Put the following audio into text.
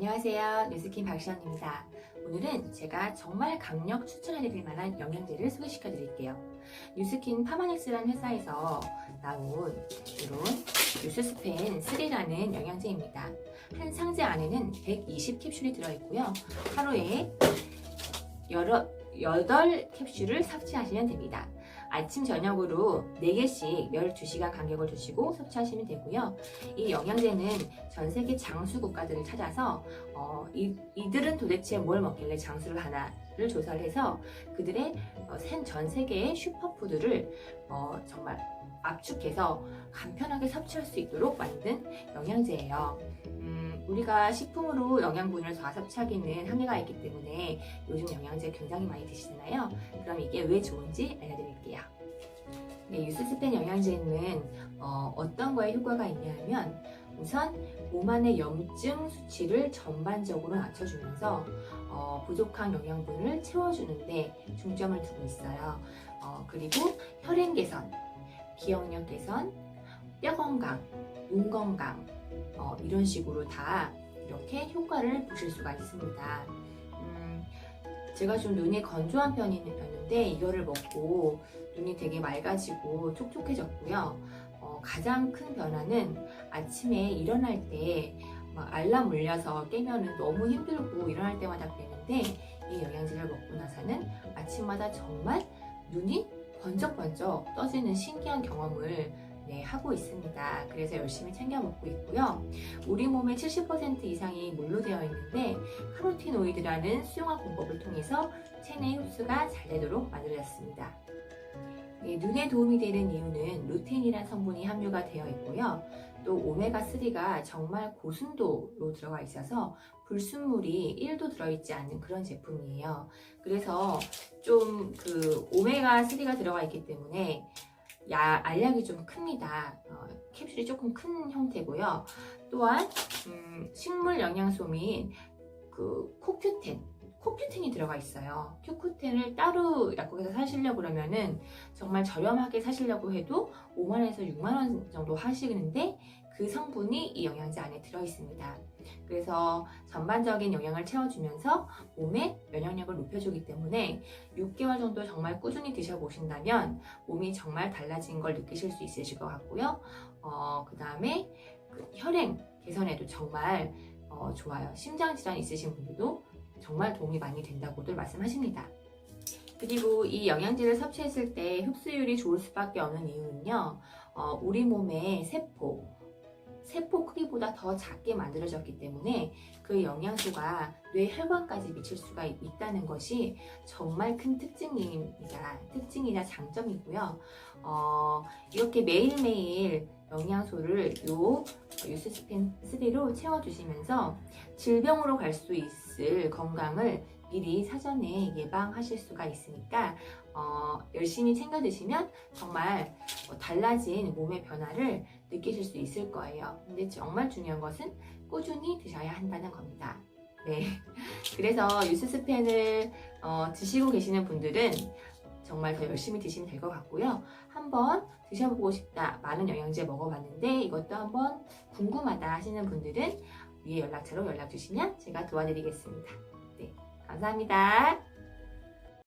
안녕하세요. 뉴스킨 박시연입니다. 오늘은 제가 정말 강력 추천해드릴 만한 영양제를 소개시켜 드릴게요. 뉴스킨 파마닉스라는 회사에서 나온 이런 뉴스스펜 3라는 영양제입니다. 한 상자 안에는 120캡슐이 들어있고요. 하루에 여러, 8캡슐을 섭취하시면 됩니다. 아침, 저녁으로 4개씩 12시간 간격을 두시고 섭취하시면 되고요. 이 영양제는 전 세계 장수 국가들을 찾아서 어, 이, 이들은 도대체 뭘 먹길래 장수를 하나를 조사를 해서 그들의 어, 센- 전 세계의 슈퍼푸드를 어, 정말 압축해서 간편하게 섭취할 수 있도록 만든 영양제예요. 음, 우리가 식품으로 영양분을 다 섭취하기는 한계가 있기 때문에 요즘 영양제 굉장히 많이 드시잖아요. 그럼 이게 왜 좋은지 알려드릴게요. 네, 유스스펜 영양제는 어, 어떤 거에 효과가 있냐 하면 우선 몸 안의 염증 수치를 전반적으로 낮춰주면서 어, 부족한 영양분을 채워주는데 중점을 두고 있어요. 어, 그리고 혈행 개선, 기억력 개선, 뼈 건강, 눈 건강 어, 이런 식으로 다 이렇게 효과를 보실 수가 있습니다. 음, 제가 좀 눈이 건조한 편이었는데 이거를 먹고 눈이 되게 맑아지고 촉촉해졌고요. 어, 가장 큰 변화는 아침에 일어날 때막 알람 울려서 깨면은 너무 힘들고 일어날 때마다 깨는데 이 영양제를 먹고 나서는 아침마다 정말 눈이 번쩍번쩍 떠지는 신기한 경험을 네, 하고 있습니다. 그래서 열심히 챙겨 먹고 있고요. 우리 몸의 70% 이상이 물로 되어 있는데 카로티노이드라는 수용화 공법을 통해서 체내 흡수가 잘 되도록 만들어졌습니다. 네, 눈에 도움이 되는 이유는 루테인이라는 성분이 함유가 되어 있고요. 또 오메가3가 정말 고순도로 들어가 있어서 불순물이 1도 들어있지 않는 그런 제품이에요. 그래서 좀 그 오메가3가 들어가 있기 때문에 야, 알약이 좀 큽니다. 어, 캡슐이 조금 큰 형태고요. 또한 음, 식물 영양소 및 그 코큐텐, 코큐텐이 들어가 있어요. 코큐텐을 따로 약국에서 사시려고 그러면은 정말 저렴하게 사시려고 해도 5만원에서 6만 원 정도 하시는데 그 성분이 이 영양제 안에 들어 있습니다. 그래서 전반적인 영양을 채워주면서 몸의 면역력을 높여주기 때문에 6개월 정도 정말 꾸준히 드셔보신다면 몸이 정말 달라진 걸 느끼실 수 있으실 것 같고요. 어, 그 다음에 혈행 개선에도 정말 어, 좋아요. 심장질환 있으신 분들도 정말 도움이 많이 된다고들 말씀하십니다. 그리고 이 영양제를 섭취했을 때 흡수율이 좋을 수밖에 없는 이유는요, 어, 우리 몸의 세포, 세포 크기보다 더 작게 만들어졌기 때문에 그 영양소가 뇌 혈관까지 미칠 수가 있- 있다는 것이 정말 큰 특징입니다. 특징이자 장점이고요. 어, 이렇게 매일매일 영양소를 요 유스스펜 3로 채워주시면서 질병으로 갈 수 있을 건강을 미리 사전에 예방하실 수가 있으니까 어, 열심히 챙겨 드시면 정말 어, 달라진 몸의 변화를 느끼실 수 있을 거예요. 근데 정말 중요한 것은 꾸준히 드셔야 한다는 겁니다. 네. 그래서 유스스펜을 어, 드시고 계시는 분들은 정말 더 열심히 드시면 될 것 같고요. 한번 드셔보고 싶다. 많은 영양제 먹어봤는데 이것도 한번 궁금하다 하시는 분들은 위에 연락처로 연락 주시면 제가 도와드리겠습니다. 네. 감사합니다.